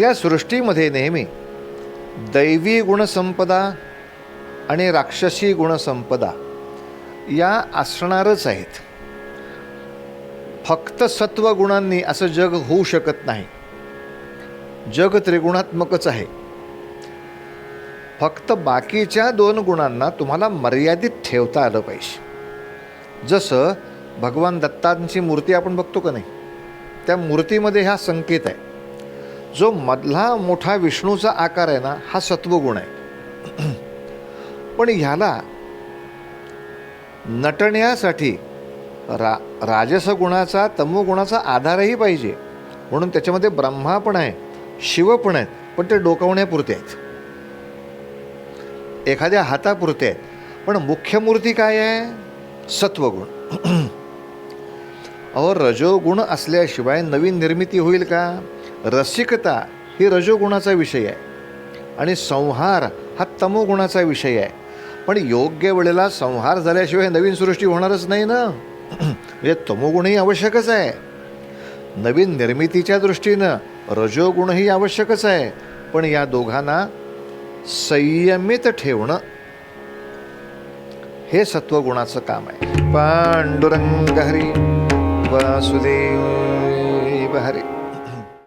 या सृष्टीमध्ये नेहमी दैवी गुणसंपदा आणि राक्षसी गुणसंपदा या असणारच आहेत. फक्त सत्वगुणांनी असं जग होऊ शकत नाही. जग त्रिगुणात्मकच आहे. फक्त बाकीच्या दोन गुणांना तुम्हाला मर्यादित ठेवता आलं पाहिजे. जसं भगवान दत्तांची मूर्ती आपण बघतो का नाही? त्या मूर्तीमध्ये हा संकेत आहे. जो मधला मोठा विष्णूचा आकार आहे ना हा सत्वगुण आहे. पण ह्याला नटण्यासाठी रा राजस गुणाचा तमोगुणाचा आधारही पाहिजे. म्हणून त्याच्यामध्ये ब्रह्मा पण आहे शिव पण आहेत पण ते डोकावण्यापुरते आहेत. एखाद्या हातापुरते आहेत. पण मुख्य मूर्ती काय आहे? सत्वगुण. अहो रजोगुण असल्याशिवाय नवीन निर्मिती होईल का? रसिकता ही रजोगुणाचा विषय आहे. आणि संहार हा तमोगुणाचा विषय आहे. पण योग्य वेळेला संहार झाल्याशिवाय नवीन सृष्टी होणारच नाही ना? म्हणजे तमोगुणही आवश्यकच आहे. नवीन निर्मितीच्या दृष्टीनं रजोगुणही आवश्यकच आहे. पण या दोघांना संयमित ठेवणं हे सत्वगुणाचं काम आहे. पांडुरंग हरी वासुदेव हरी.